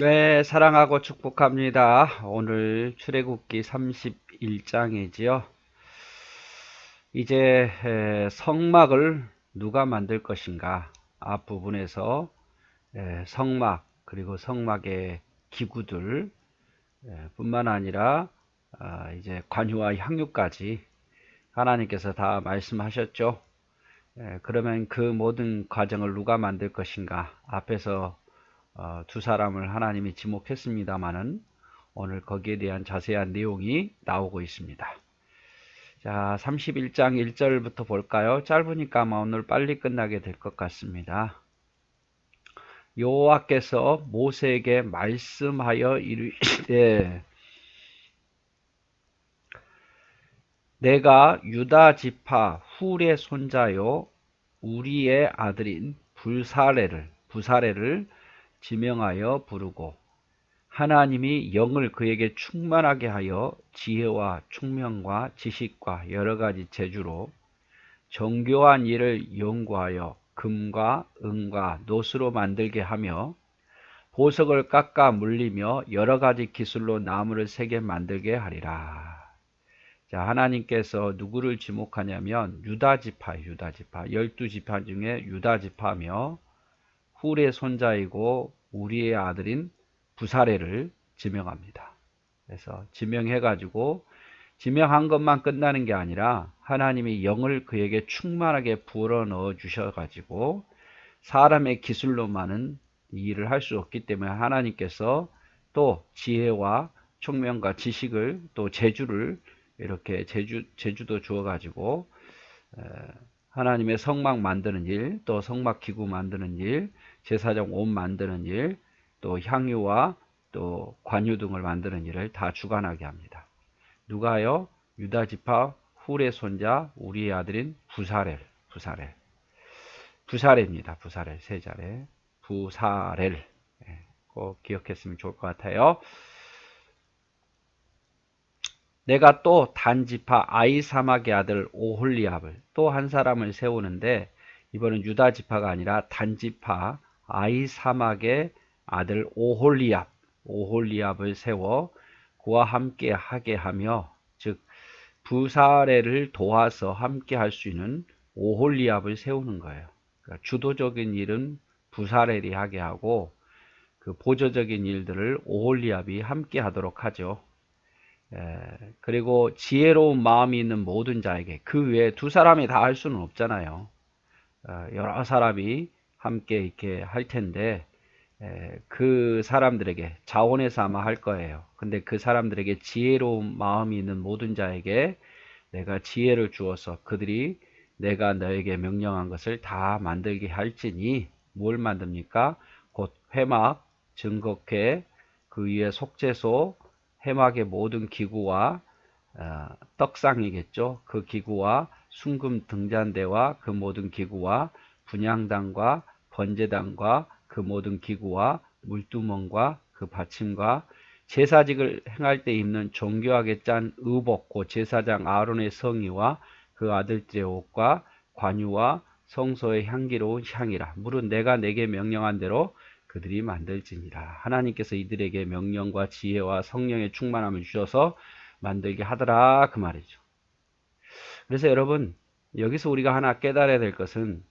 네, 사랑하고 축복합니다. 오늘 출애굽기 31장이지요. 이제 에, 성막을 누가 만들 것인가 앞부분에서 에, 성막 그리고 성막의 기구들 에, 뿐만 아니라 아, 이제 관유와 향유까지 하나님께서 다 말씀하셨죠. 에, 그러면 그 모든 과정을 누가 만들 것인가 앞에서 어, 두 사람을 하나님이 지목했습니다마는 오늘 거기에 대한 자세한 내용이 나오고 있습니다. 자, 31장 1절부터 볼까요? 짧으니까 아마 오늘 빨리 끝나게 될 것 같습니다. 여호와께서 모세에게 말씀하여 이르시되 내가 유다 지파 훌의 손자요 우리의 아들인 불사레를 부사레를 지명하여 부르고 하나님이 영을 그에게 충만하게 하여 지혜와 총명과 지식과 여러 가지 재주로 정교한 일을 연구하여 금과 은과 노스로 만들게 하며 보석을 깎아 물리며 여러 가지 기술로 나무를 세게 만들게 하리라. 자, 하나님께서 누구를 지목하냐면 유다 지파, 유다 지파, 열두 지파 중에 유다 지파며 훌의 손자이고 우리의 아들인 부사레를 지명합니다. 그래서 지명해가지고 지명한 것만 끝나는 게 아니라 하나님이 영을 그에게 충만하게 불어 넣어 주셔가지고 사람의 기술로만은 이 일을 할 수 없기 때문에 하나님께서 또 지혜와 총명과 지식을 또 재주를 이렇게 제주, 제주도 주어가지고 하나님의 성막 만드는 일, 또 성막 기구 만드는 일, 제사장 옷 만드는 일, 또 향유와 또 관유 등을 만드는 일을 다 주관하게 합니다. 누가요? 유다 지파 훌의 손자 우리의 아들인 부사렐, 부사렐, 부사렐입니다. 부사렐 세 자리 부사렐 예, 꼭 기억했으면 좋을 것 같아요. 내가 또 단지파 아이사막의 아들 오홀리압을 또 한 사람을 세우는데 이번은 유다 지파가 아니라 단지파 아이사막의 아들 오홀리압 오홀리압을 세워 그와 함께 하게 하며 즉 부사례를 도와서 함께 할 수 있는 오홀리압을 세우는 거예요. 그러니까 주도적인 일은 부사렐이 하게 하고 그 보조적인 일들을 오홀리압이 함께 하도록 하죠. 에, 그리고 지혜로운 마음이 있는 모든 자에게 그 외에 두 사람이 다 할 수는 없잖아요. 어, 여러 사람이 함께 이렇게 할 텐데 에, 그 사람들에게 자원해서 아마 할 거예요. 근데 그 사람들에게 지혜로운 마음이 있는 모든 자에게 내가 지혜를 주어서 그들이 내가 너에게 명령한 것을 다 만들게 할지니 뭘 만듭니까? 곧 회막, 증거회, 그 위에 속죄소, 해막의 모든 기구와 어, 떡상이겠죠. 그 기구와 순금 등잔대와 그 모든 기구와 분양단과 번제단과 그 모든 기구와 물두멍과 그 받침과 제사직을 행할 때 입는 정교하게 짠 의복 고 제사장 아론의 성의와 그 아들들의 옷과 관유와 성소의 향기로운 향이라 물은 내가 내게 명령한 대로 그들이 만들지니라. 하나님께서 이들에게 명령과 지혜와 성령의 충만함을 주셔서 만들게 하더라 그 말이죠. 그래서 여러분 여기서 우리가 하나 깨달아야 될 것은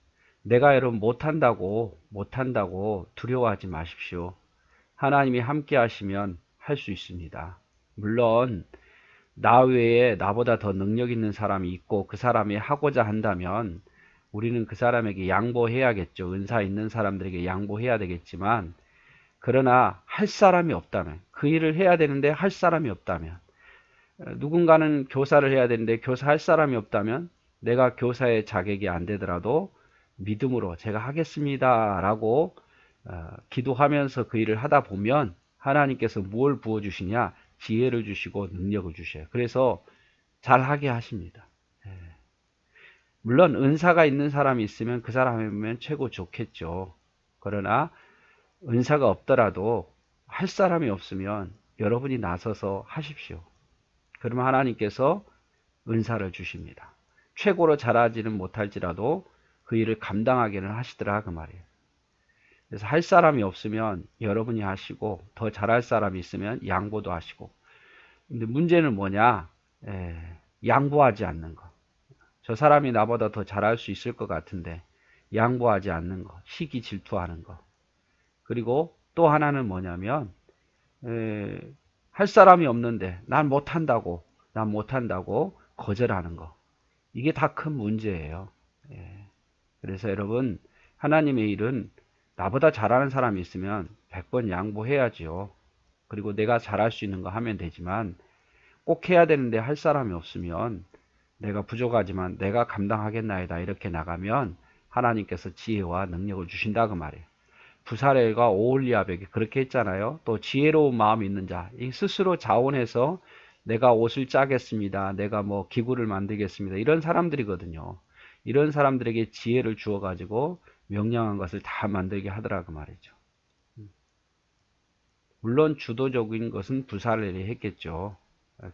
내가 여러분 못한다고 못한다고 두려워하지 마십시오. 하나님이 함께 하시면 할 수 있습니다. 물론 나 외에 나보다 더 능력 있는 사람이 있고 그 사람이 하고자 한다면 우리는 그 사람에게 양보해야겠죠. 은사 있는 사람들에게 양보해야 되겠지만 그러나 할 사람이 없다면 그 일을 해야 되는데 할 사람이 없다면 누군가는 교사를 해야 되는데 교사할 사람이 없다면 내가 교사의 자격이 안 되더라도 믿음으로 제가 하겠습니다 라고 어, 기도하면서 그 일을 하다 보면 하나님께서 무엇을 부어주시냐 지혜를 주시고 능력을 주셔요 그래서 잘하게 하십니다 물론 은사가 있는 사람이 있으면 그 사람이면 최고 좋겠죠. 그러나 은사가 없더라도 할 사람이 없으면 여러분이 나서서 하십시오. 그러면 하나님께서 은사를 주십니다. 최고로 잘하지는 못할지라도 그 일을 감당하기는 하시더라 그 말이에요. 그래서 할 사람이 없으면 여러분이 하시고 더 잘할 사람이 있으면 양보도 하시고 근데 문제는 뭐냐 에, 양보하지 않는 거. 저 사람이 나보다 더 잘할 수 있을 것 같은데 양보하지 않는 거, 시기 질투하는 거. 그리고 또 하나는 뭐냐면 에, 할 사람이 없는데 난 못한다고, 난 못한다고 거절하는 거. 이게 다 큰 문제예요. 예. 그래서 여러분 하나님의 일은 나보다 잘하는 사람이 있으면 100번 양보해야지요. 그리고 내가 잘할 수 있는 거 하면 되지만 꼭 해야 되는데 할 사람이 없으면 내가 부족하지만 내가 감당하겠나이다 이렇게 나가면 하나님께서 지혜와 능력을 주신다 그 말이에요. 부사렐과 오홀리압에게 그렇게 했잖아요. 또 지혜로운 마음이 있는 자, 이 스스로 자원해서 내가 옷을 짜겠습니다. 내가 뭐 기구를 만들겠습니다. 이런 사람들이거든요. 이런 사람들에게 지혜를 주어 가지고 명령한 것을 다 만들게 하더라 그 말이죠. 물론 주도적인 것은 부사렐이 했겠죠.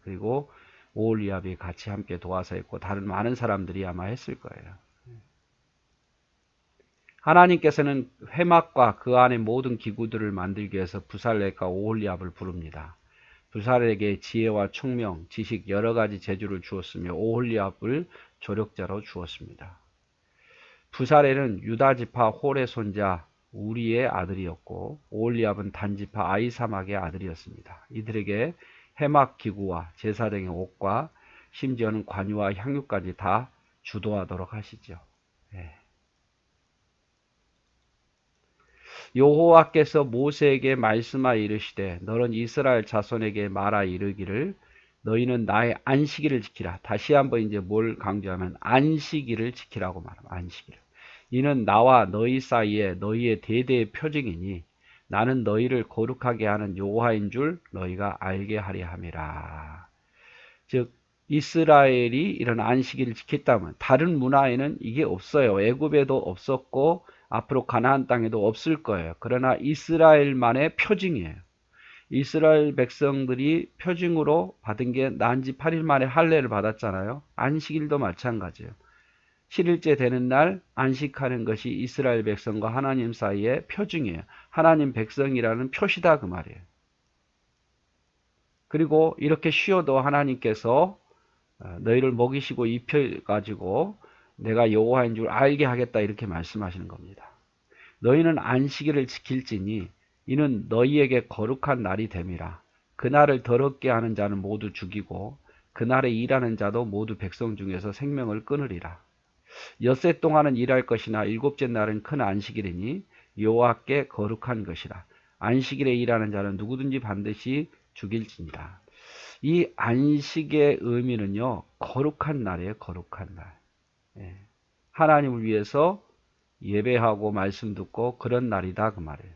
그리고 오홀리압이 같이 함께 도와서 했고 다른 많은 사람들이 아마 했을 거예요. 하나님께서는 회막과 그 안에 모든 기구들을 만들기 위해서 부살렉과 오홀리압을 부릅니다. 부살에게 지혜와 총명, 지식 여러 가지 재주를 주었으며 오홀리압을 조력자로 주었습니다. 부살에는 유다 지파 홀의 손자 우리의 아들이었고 오홀리압은 단지파 아이사막의 아들이었습니다. 이들에게 해막 기구와 제사 등의 옷과 심지어는 관유와 향유까지 다 주도하도록 하시죠. 예. 여호와께서 모세에게 말씀하여 이르시되 너는 이스라엘 자손에게 말하 이르기를 너희는 나의 안식일을 지키라. 다시 한번 이제 뭘 강조하면 안식일을 지키라고 말합니다. 안식일. 이는 나와 너희 사이에 너희의 대대의 표징이니 나는 너희를 거룩하게 하는 여호와인 줄 너희가 알게 하려 함이라. 즉 이스라엘이 이런 안식일을 지켰다면 다른 문화에는 이게 없어요. 애굽에도 없었고 앞으로 가나안 땅에도 없을 거예요. 그러나 이스라엘만의 표징이에요. 이스라엘 백성들이 표징으로 받은 게 난지 8일 만에 할례를 받았잖아요. 안식일도 마찬가지예요. 7일째 되는 날 안식하는 것이 이스라엘 백성과 하나님 사이의 표징이에요. 하나님 백성이라는 표시다 그 말이에요. 그리고 이렇게 쉬어도 하나님께서 어, 너희를 먹이시고 입혀 가지고 내가 여호와인 줄 알게 하겠다 이렇게 말씀하시는 겁니다. 너희는 안식일을 지킬지니 이는 너희에게 거룩한 날이 됨이라. 그날을 더럽게 하는 자는 모두 죽이고 그날에 일하는 자도 모두 백성 중에서 생명을 끊으리라. 엿새 동안은 일할 것이나 일곱째 날은 큰 안식일이니 여호와께 거룩한 것이라. 안식일에 일하는 자는 누구든지 반드시 죽일지니라. 이 안식의 의미는요, 거룩한 날이에요, 거룩한 날. 예. 하나님을 위해서 예배하고 말씀 듣고 그런 날이다 그 말이에요.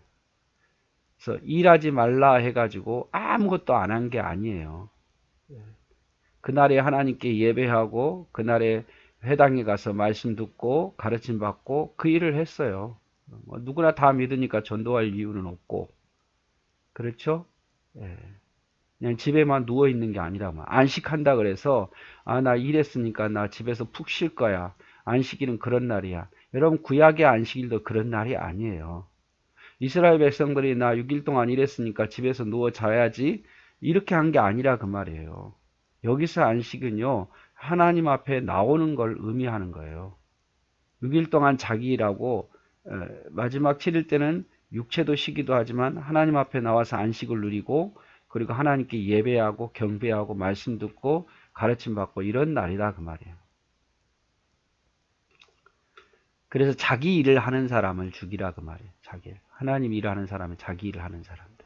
그래서 일하지 말라 해가지고 아무것도 안 한 게 아니에요. 예. 그날에 하나님께 예배하고 그날에 회당에 가서 말씀 듣고 가르침 받고 그 일을 했어요. 뭐 누구나 다 믿으니까 전도할 이유는 없고 그렇죠? 예. 그냥 집에만 누워 있는 게 아니라 안식한다 그래서 아 나 일했으니까 나 집에서 푹 쉴 거야. 안식일은 그런 날이야. 여러분 구약의 안식일도 그런 날이 아니에요. 이스라엘 백성들이 나 6일 동안 일했으니까 집에서 누워 자야지 이렇게 한 게 아니라 그 말이에요. 여기서 안식은요. 하나님 앞에 나오는 걸 의미하는 거예요. 6일 동안 자기 일하고 마지막 7일 때는 육체도 쉬기도 하지만 하나님 앞에 나와서 안식을 누리고 그리고 하나님께 예배하고 경배하고 말씀 듣고 가르침 받고 이런 날이다 그 말이에요. 그래서 자기 일을 하는 사람을 죽이라 그 말이에요. 자기 일. 하나님 일하는 사람은 자기 일을 하는 사람들.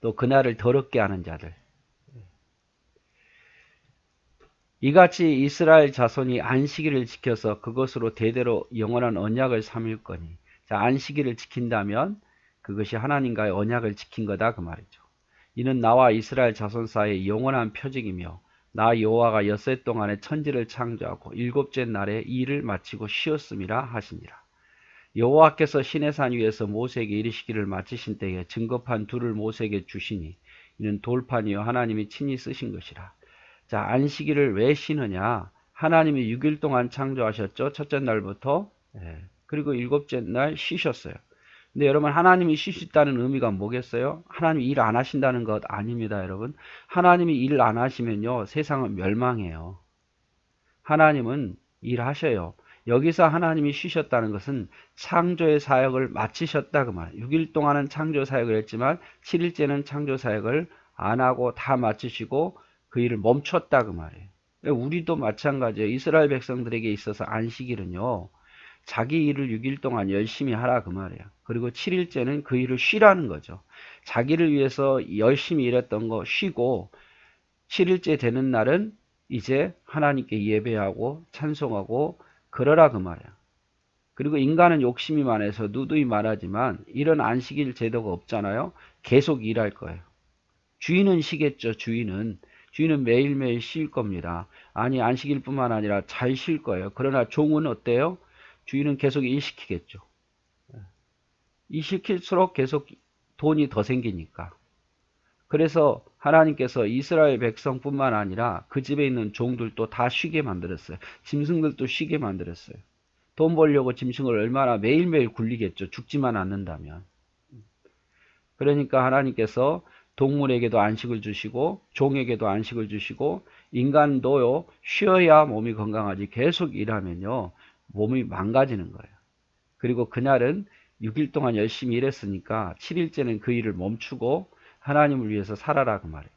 또 그날을 더럽게 하는 자들. 이같이 이스라엘 자손이 안식일을 지켜서 그것으로 대대로 영원한 언약을 삼을 거니. 자, 안식일을 지킨다면 그것이 하나님과의 언약을 지킨 거다 그 말이죠. 이는 나와 이스라엘 자손 사이의 영원한 표징이며 나 여호와가 엿새 동안에 천지를 창조하고 일곱째 날에 일을 마치고 쉬었음이라 하시니라. 여호와께서 시내산 위에서 모세에게 이르시기를 마치신 때에 증거판 둘을 모세에게 주시니 이는 돌판이요 하나님이 친히 쓰신 것이라. 자 안식일을 왜 쉬느냐? 하나님이 6일 동안 창조하셨죠. 첫째 날부터 예, 그리고 일곱째 날 쉬셨어요. 근데 여러분 하나님이 쉬시다는 의미가 뭐겠어요? 하나님이 일 안 하신다는 것 아닙니다, 여러분. 하나님이 일 안 하시면요, 세상은 멸망해요. 하나님은 일하셔요. 여기서 하나님이 쉬셨다는 것은 창조의 사역을 마치셨다 그 말. 6일 동안은 창조 사역을 했지만 7일째는 창조 사역을 안 하고 다 마치시고 그 일을 멈췄다 그 말이에요. 우리도 마찬가지예요. 이스라엘 백성들에게 있어서 안식일은요. 자기 일을 6일 동안 열심히 하라 그 말이에요. 그리고 7일째는 그 일을 쉬라는 거죠. 자기를 위해서 열심히 일했던 거 쉬고 7일째 되는 날은 이제 하나님께 예배하고 찬송하고 그러라 그 말이야. 그리고 인간은 욕심이 많아서 누누이 말하지만 이런 안식일 제도가 없잖아요. 계속 일할 거예요. 주인은 쉬겠죠. 주인은 주인은 매일매일 쉴 겁니다. 아니 안식일 뿐만 아니라 잘 쉴 거예요. 그러나 종은 어때요? 주인은 계속 일 시키겠죠. 일 시킬수록 계속 돈이 더 생기니까. 그래서 하나님께서 이스라엘 백성뿐만 아니라 그 집에 있는 종들도 다 쉬게 만들었어요. 짐승들도 쉬게 만들었어요. 돈 벌려고 짐승을 얼마나 매일매일 굴리겠죠. 죽지만 않는다면. 그러니까 하나님께서 동물에게도 안식을 주시고 종에게도 안식을 주시고 인간도요 쉬어야 몸이 건강하지 계속 일하면요 몸이 망가지는 거예요. 그리고 그날은 6일 동안 열심히 일했으니까 7일째는 그 일을 멈추고 하나님을 위해서 살아라 그 말이에요.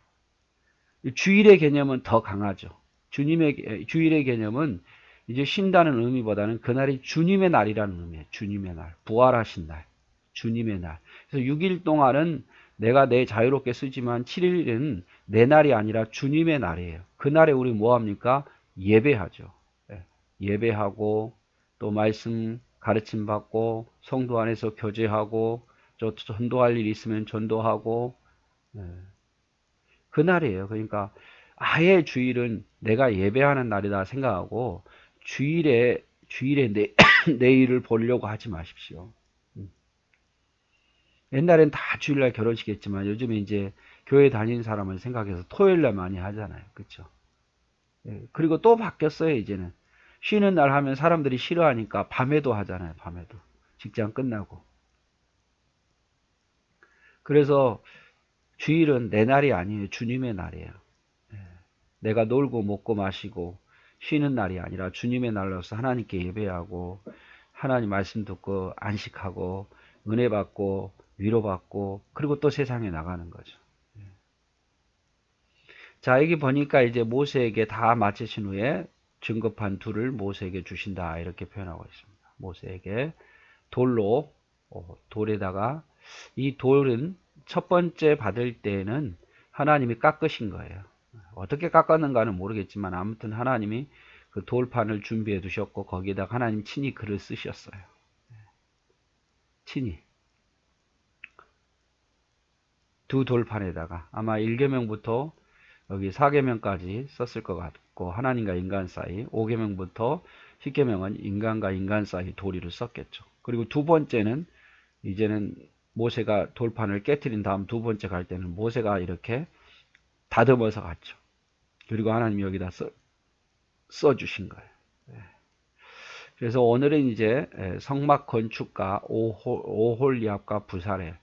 주일의 개념은 더 강하죠. 주님의 주일의 개념은 이제 쉰다는 의미보다는 그날이 주님의 날이라는 의미예요. 주님의 날, 부활하신 날, 주님의 날. 그래서 6일 동안은 내가 내 자유롭게 쓰지만 7일은 내 날이 아니라 주님의 날이에요. 그날에 우리 뭐 합니까? 예배하죠. 예, 예배하고 또 말씀 가르침 받고 성도 안에서 교제하고 저 전도할 일 있으면 전도하고 예. 그날이에요. 그러니까 아예 주일은 내가 예배하는 날이다 생각하고 주일에 주일에 내, 내일을 보려고 하지 마십시오. 음. 옛날엔 다 주일날 결혼식 했지만 요즘에 이제 교회 다니는 사람을 생각해서 토요일날 많이 하잖아요. 그렇죠? 그리고 또 바뀌었어요. 이제는 쉬는 날 하면 사람들이 싫어하니까 밤에도 하잖아요. 밤에도 직장 끝나고. 그래서 주일은 내 날이 아니에요. 주님의 날이에요. 내가 놀고 먹고 마시고 쉬는 날이 아니라 주님의 날로서 하나님께 예배하고 하나님 말씀 듣고 안식하고 은혜 받고 위로받고 그리고 또 세상에 나가는 거죠. 자 여기 보니까 이제 모세에게 다 마치신 후에 증거판 둘을 모세에게 주신다 이렇게 표현하고 있습니다. 모세에게 돌로 어, 돌에다가 이 돌은 첫 번째 받을 때에는 하나님이 깎으신 거예요. 어떻게 깎았는가는 모르겠지만 아무튼 하나님이 그 돌판을 준비해 두셨고 거기에다 하나님 친히 글을 쓰셨어요. 친히 두 돌판에다가 아마 1계명부터 여기 4계명까지 썼을 것 같고 하나님과 인간 사이 5계명부터 10계명은 인간과 인간 사이 도리를 썼겠죠. 그리고 두 번째는 이제는 모세가 돌판을 깨뜨린 다음 두 번째 갈 때는 모세가 이렇게 다듬어서 갔죠. 그리고 하나님이 여기다 써, 써주신 거예요. 예. 그래서 오늘은 이제 성막 건축가 오홀, 리압과 부사렐,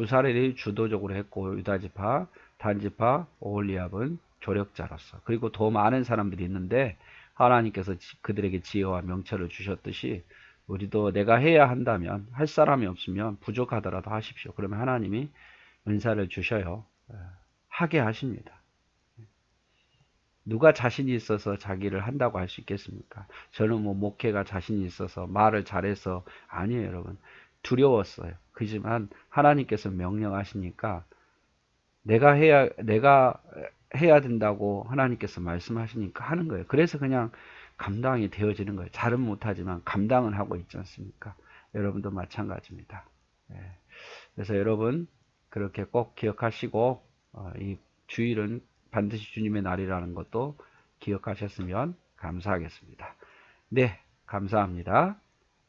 부사렐이 주도적으로 했고 유다지파, 단지파, 오홀리압은 조력자로서 그리고 더 많은 사람들이 있는데 하나님께서 그들에게 지혜와 명철을 주셨듯이 우리도 내가 해야 한다면 할 사람이 없으면 부족하더라도 하십시오. 그러면 하나님이 은사를 주셔요. 예. 하게 하십니다. 누가 자신이 있어서 자기를 한다고 할 수 있겠습니까? 저는 뭐 목회가 자신이 있어서 말을 잘해서 아니에요, 여러분. 두려웠어요. 그지만 하나님께서 명령하시니까 내가 해야 내가 해야 된다고 하나님께서 말씀하시니까 하는 거예요. 그래서 그냥 감당이 되어지는 거예요. 잘은 못하지만 감당은 하고 있지 않습니까? 여러분도 마찬가지입니다. 네. 그래서 여러분 그렇게 꼭 기억하시고 어, 이 주일은 반드시 주님의 날이라는 것도 기억하셨으면 감사하겠습니다. 네, 감사합니다.